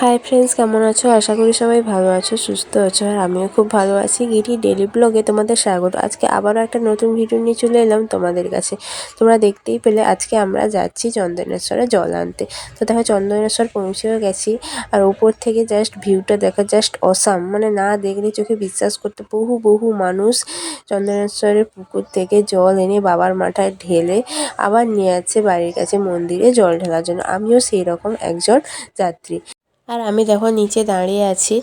Hi friends কেমন আছো? আশা করি সবাই ভালো আছো, সুস্থ আছো, আর আমিও খুব ভালো আছি। গিরি ডেলি ব্লগে তোমাদের স্বাগত। আজকে আবারও একটা নতুন ভিডিও নিয়ে চলে এলাম তোমাদের কাছে। তোমরা দেখতেই পেলে আজকে আমরা যাচ্ছি চন্দনেশ্বরে জল আনতে। তো দেখো, চন্দনেশ্বর পৌঁছেও গেছি, আর উপর থেকে জাস্ট ভিউটা দেখা জাস্ট অসাম মানে না দেখলে চোখে বিশ্বাস করতে বহু বহু মানুষ চন্দনেশ্বরের পুকুর থেকে জল এনে বাবার মাথায় ঢেলে আবার নিয়ে যাচ্ছে বাড়ির কাছে মন্দিরে জল ঢালার জন্য। আমিও সেই রকম একজন যাত্রী। আর আমি দেখো নিচে দাঁড়িয়ে আছি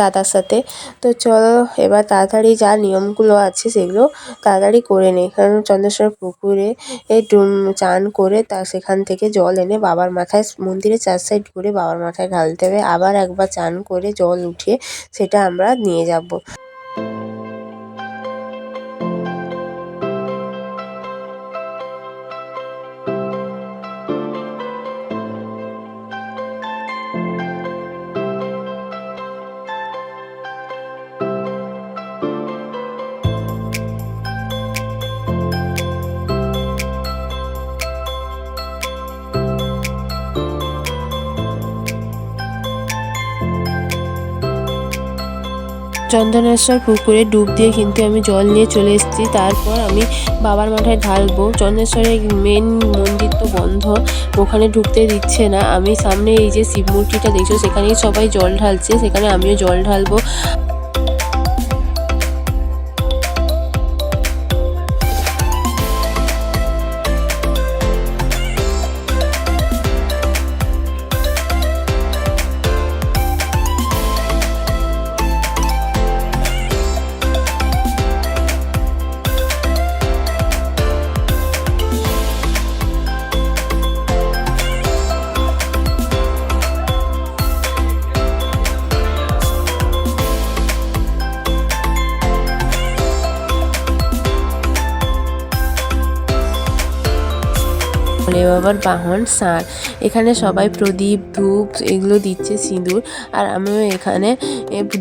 দাদার সাথে। তো চলো এবার তাড়াতাড়ি যা নিয়মগুলো আছে সেগুলো তাড়াতাড়ি করে নেই কারণ চন্দ্রেশ্বর পুকুরে, এ ডুম, চান করে তা সেখান থেকে জল এনে বাবার মাথায়, মন্দিরের চার সাইড ঘুরে বাবার মাথায় ঢালতে হবে। আবার একবার চান করে জল উঠিয়ে সেটা আমরা নিয়ে যাব। চন্দনেশ্বর পুকুরে ডুব দিয়ে কিন্তু আমি জল নিয়ে চলে এসেছি। তারপর আমি বাবার মাথায় ঢালবো। চন্দনেশ্বরের মেন মন্দির তো বন্ধ। ওখানে ঢুকতে দিচ্ছে না। আমি সামনে এই যে শিব মূর্তিটা দেখছ, সেখানেই সবাই জল ঢালছে। সেখানে আমিও জল ঢালবো। ভোলে বাবার বাহন সার এখানে সবাই প্রদীপ, ধূপ এগুলো দিচ্ছে সিঁদুর। আর আমিও এখানে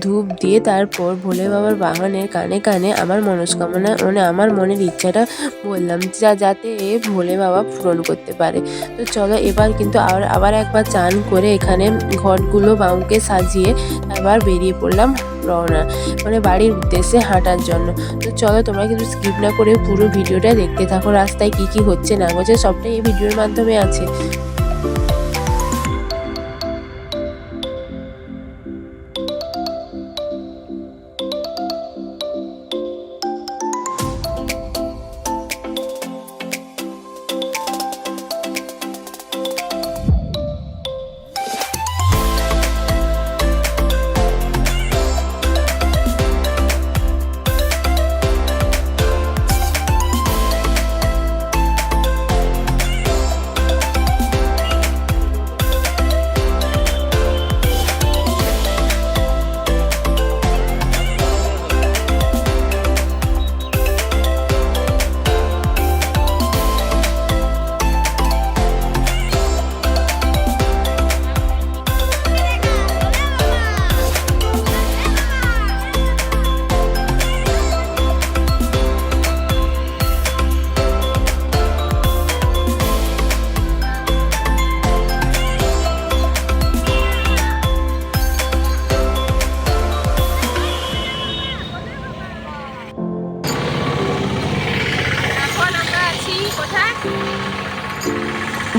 ধূপ দিয়ে তারপর ভোলে বাবার বাহনের কানে কানে আমার মনস্কামনা মানে আমার মনের ইচ্ছাটা বললাম যা, যাতে এ ভোলে বাবা পূরণ করতে পারে। তো চলো এবার কিন্তু আবার আবার একবার চান করে এখানে ঘটগুলো বাউকে সাজিয়ে আবার বেরিয়ে পড়লাম রওনা মানে বাড়ির উদ্দেশ্যে হাঁটার জন্য। তো চলো তোমরা কিন্তু স্কিপ না করে পুরো ভিডিওটা দেখতে থাকো। রাস্তায় কি কি হচ্ছে না হচ্ছে সবটাই এই ভিডিওর মাধ্যমে আছে।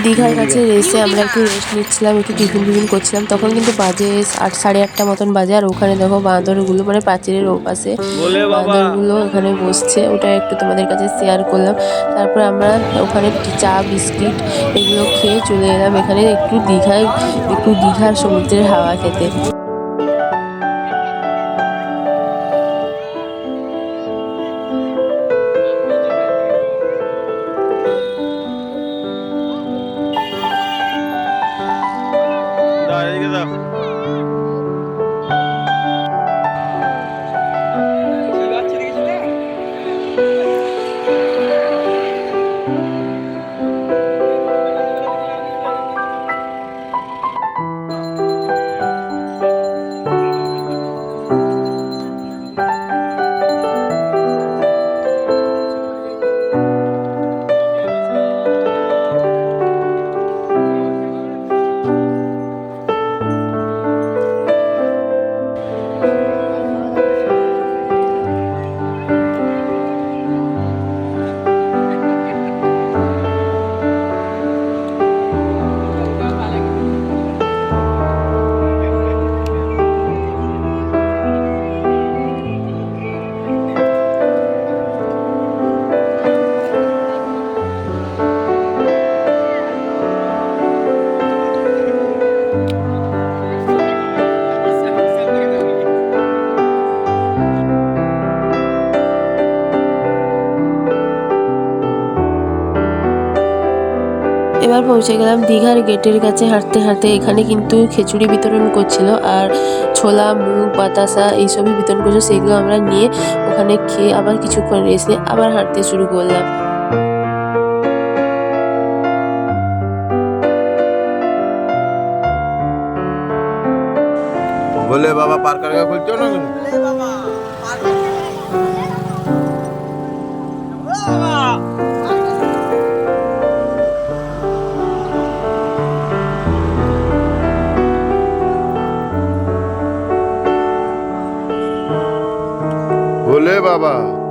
দীঘার কাছে রেসে আমরা একটু রেস্ট নিচ্ছিলাম একটু টিফিন টিফিন করছিলাম। তখন কিন্তু বাজে আট সাড়ে আটটা মতন বাজে। আর ওখানে দেখো বাঁদরগুলো মানে পাঁচিলের ওপাশে বাঁদরগুলো ওখানে বসছে। ওটা একটু তোমাদের কাছে শেয়ার করলাম। তারপর আমরা ওখানে চা বিস্কিট এগুলো খেয়ে চলে এলাম। এখানে একটু দীঘায় একটু দীঘার সমুদ্রের হাওয়া খেতে। এবার পৌঁছে গেলাম দীঘার গেটের কাছে হাঁটতে হাঁটতে। এখানে কিন্তু খিচুড়ি বিতরণ করছিল আর ছোলা মুগ বাতাসা এইসবই বিতরণ করছিল। সেগুলো আমরা নিয়ে ওখানে খেয়ে আবার কিছুক্ষণ রেস্ট নিয়ে আবার হাঁটতে শুরু করলাম। বলে বাবা পার্কার খুলছো না? భోలే బాబా.